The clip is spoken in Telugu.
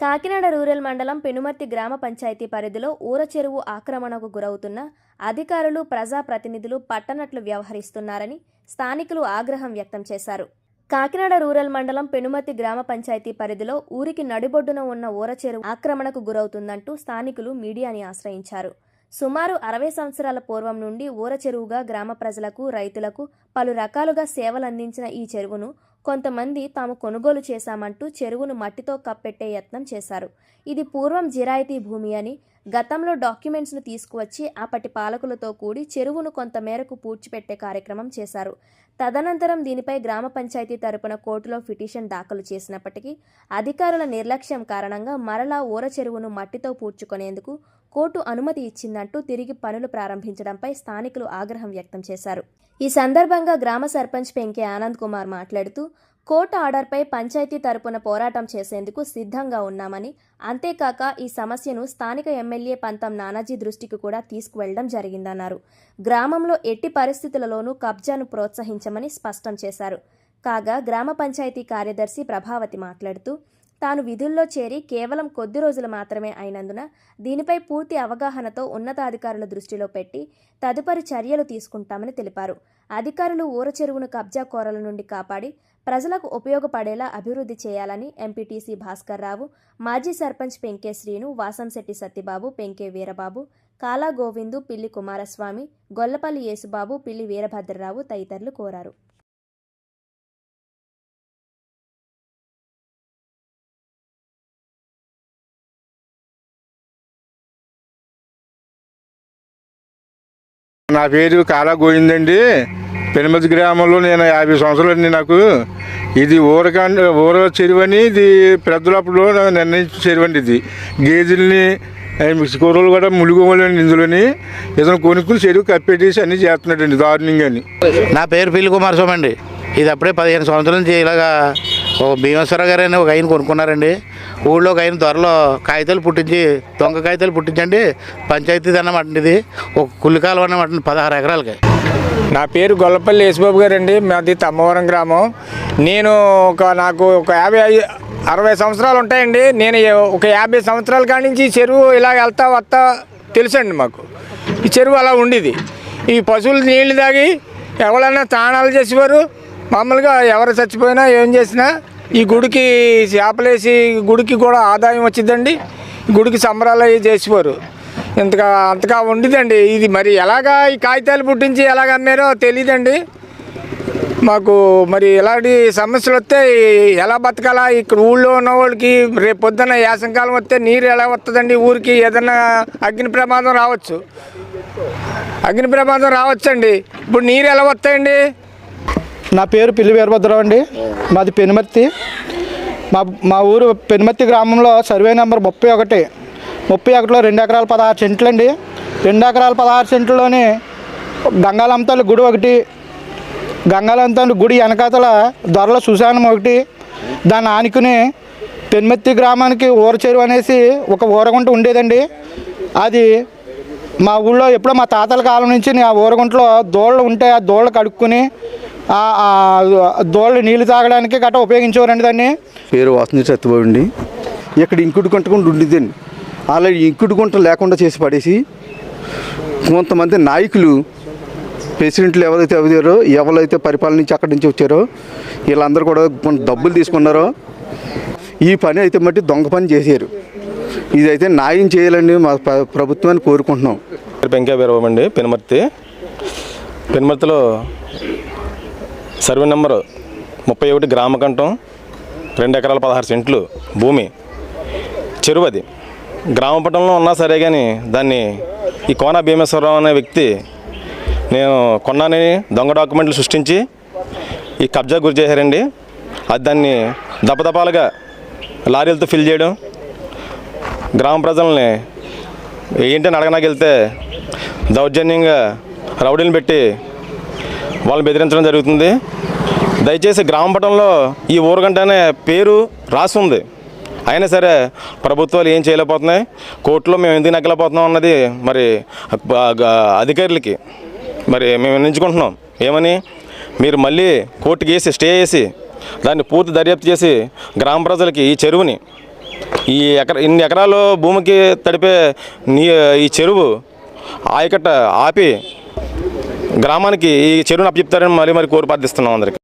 కాకినాడ రూరల్ మండలం పెనుమర్తి గ్రామ పంచాయతీ పరిధిలో ఊర చెరువు ఆక్రమణకు గురవుతున్న అధికారులు ప్రజాప్రతినిధులు పట్టనట్లు వ్యవహరిస్తున్నారని స్థానికులు ఆగ్రహం వ్యక్తం చేశారు. కాకినాడ రూరల్ మండలం పెనుమతి గ్రామ పంచాయతీ పరిధిలో ఊరికి నడిబొడ్డున ఉన్న ఊర చెరువు ఆక్రమణకు గురవుతుందంటూ స్థానికులు మీడియాని ఆశ్రయించారు. సుమారు అరవై సంవత్సరాల పూర్వం నుండి ఊర చెరువుగా గ్రామ ప్రజలకు రైతులకు పలు రకాలుగా సేవలందించిన ఈ చెరువును కొంతమంది తాము కొనుగోలు చేశామంటూ చెరువును మట్టితో కప్పెట్టే యత్నం చేశారు. ఇది పూర్వం జిరాయితీ భూమి అని గతంలో డాక్యుమెంట్స్ను తీసుకువచ్చి అప్పటి పాలకులతో కూడి చెరువును కొంతమేరకు పూడ్చిపెట్టే కార్యక్రమం చేశారు. తదనంతరం దీనిపై గ్రామ పంచాయతీ తరపున కోర్టులో పిటిషన్ దాఖలు చేసినప్పటికీ అధికారుల నిర్లక్ష్యం కారణంగా మరలా ఊర చెరువును మట్టితో పూడ్చుకునేందుకు కోర్టు అనుమతి ఇచ్చిందంటూ తిరిగి పనులు ప్రారంభించడంపై స్థానికులు ఆగ్రహం వ్యక్తం చేశారు. ఈ సందర్భంగా గ్రామ సర్పంచ్ పెంకే ఆనంద్ కుమార్ మాట్లాడుతూ కోర్టు ఆర్డర్పై పంచాయతీ తరపున పోరాటం చేసేందుకు సిద్ధంగా ఉన్నామని అంతేకాక ఈ సమస్యను స్థానిక ఎమ్మెల్యే పంతం నానాజీ దృష్టికి కూడా తీసుకువెళ్ళడం జరిగిందన్నారు. గ్రామంలో ఎట్టి పరిస్థితులలోనూ కబ్జాను ప్రోత్సహించమని స్పష్టం చేశారు. కాగా గ్రామ పంచాయతీ కార్యదర్శి ప్రభావతి మాట్లాడుతూ తాను విధుల్లో చేరి కేవలం కొద్ది రోజులు మాత్రమే అయినందున దీనిపై పూర్తి అవగాహనతో ఉన్నతాధికారుల దృష్టిలో పెట్టి తదుపరి చర్యలు తీసుకుంటామని తెలిపారు. అధికారులు ఊర చెరువును కబ్జా కోరల నుండి కాపాడి ప్రజలకు ఉపయోగపడేలా అభివృద్ధి చేయాలని ఎంపీటీసీ భాస్కర్ రావు మాజీ సర్పంచ్ పెంకే శ్రీను వాసంశెట్టి సత్యబాబు పెంకే వీరబాబు కాలా గోవిందు పిల్లి కుమారస్వామి గొల్లపల్లి యేసుబాబు పిల్లి వీరభద్రరావు తదితరులు కోరారు. నా పేరు కాలా గోయిందండి పెనుమతి గ్రామంలో నేను యాభై సంవత్సరాలండి నాకు. ఇది ఊరకాండ ఊర చెరువని ఇది పెద్దలప్పుడు నిర్ణయించిన చెరువండి ఇది. గేదెల్ని కూరలు కూడా ములుగుమలండి ఇందులోని. ఏదైనా కొనుక్కుని చెరువు కప్పెస్ అన్ని చేస్తున్నాడు చేస్తున్నాడండి దారుణంగా అని నా పేరు పిల్లి కుమారస్వామి అండి. ఇది అప్పుడే పదిహేను సంవత్సరాల నుంచి ఇలాగా ఓ భీమేశ్వర గారు అని ఒక ఆయన కొనుక్కున్నారండి. ఊళ్ళో ఒక ఆయన త్వరలో కాగితాలు పుట్టించి దొంగ కాగితాలు పుట్టించండి. పంచాయతీ అన్నమాట ఇది. ఒక కుల్లికాలం అన్నమాట పదహారు ఎకరాలకి. నా పేరు గొల్లపల్లి యేసుబాబు గారండి. మాది తమ్మవరం గ్రామం. నేను ఒక నాకు ఒక యాభై అరవై సంవత్సరాలు ఉంటాయండి. నేను ఒక యాభై సంవత్సరాల కాడి నుంచి ఈ చెరువు ఇలా వెళ్తా వస్తా తెలుసండి మాకు. ఈ చెరువు అలా ఉండేది. ఈ పశువులు నీళ్ళు తాగి ఎవరైనా స్నానాలు చేసేవారు. మామూలుగా ఎవరు చచ్చిపోయినా ఏం చేసినా ఈ గుడికి చేపలేసి గుడికి కూడా ఆదాయం వచ్చిందండి. గుడికి సంబరాలు అవి చేసేవారు ఇంతగా అంతగా ఉండేదండి. ఇది మరి ఎలాగా ఈ కాగితాలు పుట్టించి ఎలాగ అమ్మారో తెలియదండి మాకు మరి ఇలాంటి సమస్యలు వస్తే ఎలా బతకాలా? ఇక్కడ ఊళ్ళో ఉన్న వాళ్ళకి రేపు పొద్దున్న యాసంకాలం వస్తే నీరు ఎలా వస్తుందండి? ఊరికి ఏదైనా అగ్ని ప్రమాదం రావచ్చు. అగ్ని ప్రమాదం రావచ్చండి. ఇప్పుడు నీరు ఎలా వస్తాయండి? నా పేరు పిల్లి వీరభద్రరావు అండి. మాది పెనుమర్తి. మా మా ఊరు పెనుమర్తి గ్రామంలో సర్వే నెంబర్ ముప్పై ఒకటి. ముప్పై ఒకటిలో రెండు ఎకరాల పదహారు సెంట్లు అండి రెండు ఎకరాల పదహారు సెంట్లలోని గంగాలంతాల గుడి ఒకటి గంగాలంతాల గుడి వెనకాతల దొరల సుశానం ఒకటి. దాన్ని ఆనుకుని పెనుమర్తి గ్రామానికి ఊర చెరువు అనేసి ఒక ఊరగుంట ఉండేదండి. అది మా ఊళ్ళో ఎప్పుడో మా తాతల కాలం నుంచి ఆ ఊరగుంటలో దోళ్ళు ఉంటే ఆ దోళ్ళు కడుక్కుని దోళ్ళు నీళ్ళు తాగడానికి గట్రా ఉపయోగించేవారండి దాన్ని? పేరు వాసన సత్యబాబు అండి ఇక్కడ ఇంకుడు గుంట కూడా ఉండేదండి అలా ఇంకుడు గుంట లేకుండా చేసి పడేసి కొంతమంది నాయకులు ప్రెసిడెంట్లు ఎవరైతే అవుతారో ఎవరైతే పరిపాలన నుంచి అక్కడి నుంచి వచ్చారో వీళ్ళందరూ కూడా కొంత డబ్బులు తీసుకున్నారో ఈ పని అయితే మట్టి దొంగ పని చేశారు. ఇదైతే న్యాయం చేయాలని మా ప్ర- ప్రభుత్వాన్ని కోరుకుంటున్నాం. పెంకే వీరబాబు అండి పెనుమర్తి. పెనుమర్తిలో సర్వే నెంబర్ ముప్పై ఒకటి గ్రామకంఠం రెండు ఎకరాల పదహారు సెంట్లు భూమి. చెరువది. గ్రామపట్టణంలో ఉన్నా సరే కానీ దాన్ని ఈ కోన భీమేశ్వరరావు అనే వ్యక్తి నేను కొన్నానని దొంగ డాక్యుమెంట్లు సృష్టించి ఈ కబ్జా గురి చేశారండి. అది దాన్ని దపదపాలుగా లారీలతో ఫిల్ చేయడం గ్రామ ప్రజల్ని ఏంటని అడగనాకెళ్తే దౌర్జన్యంగా రౌడీని పెట్టి వాళ్ళని బెదిరించడం జరుగుతుంది. దయచేసి గ్రామపటంలో ఈ ఈ ఊరగంటనే పేరు రాసి ఉంది. అయినా సరే ప్రభుత్వాలు ఏం చేయలేకపోతున్నాయి. కోర్టులో మేము ఎందుకు నెగ్గలేకపోతున్నాం అన్నది మరి అధికారులకి మరి మేము నిర్ణయించుకుంటున్నాం ఏమని? మీరు మళ్ళీ కోర్టుకి వేసి స్టే చేసి దాన్ని పూర్తి దర్యాప్తు చేసి గ్రామ ప్రజలకి ఈ చెరువుని ఈ ఎకర ఇన్ని ఎకరాలు భూమికి తడిపే నీ ఈ చెరువు ఆయకట్ట ఆపి గ్రామానికి ఈ చెరువును అప్పచెప్తారని మరీ మరి కోరి ప్రార్థిస్తున్నాం అందరికి.